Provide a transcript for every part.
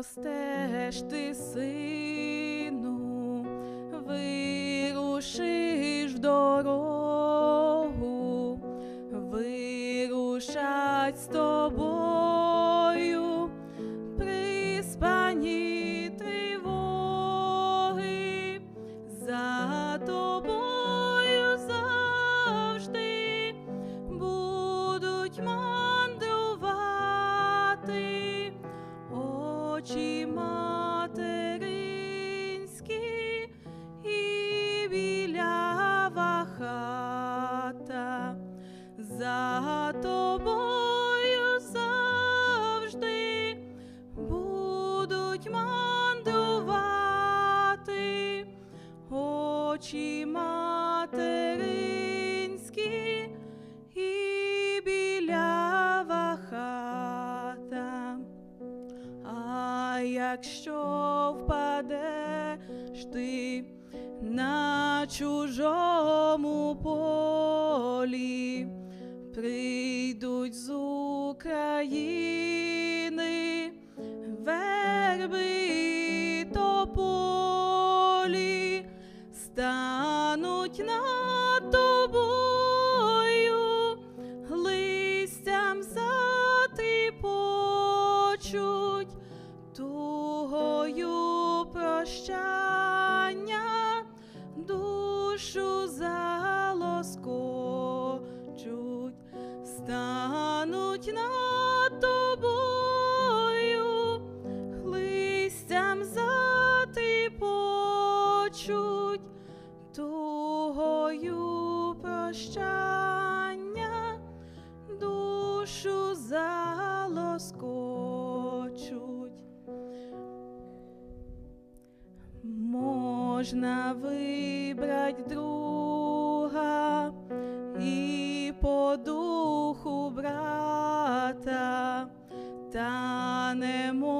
Зростеш ти, сину, вирушиш в дорогу, вирушать з За тобою завжди будуть мандрувати очі материнські і білява хата. А якщо впадеш ти на чужому стануть над тобою, листям затріпочуть, тугою прощання душу залоскочуть, стануть над прощання душу залоскочуть. Можна вибрать друга і по духу брата, та не можна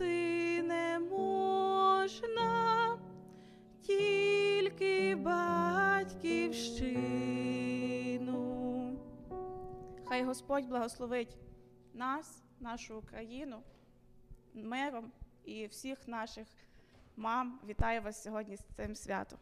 вибрати не можна тільки батьківщину. Хай Господь благословить нас, нашу Україну, миром і всіх наших мам. Вітаю вас сьогодні з цим святом.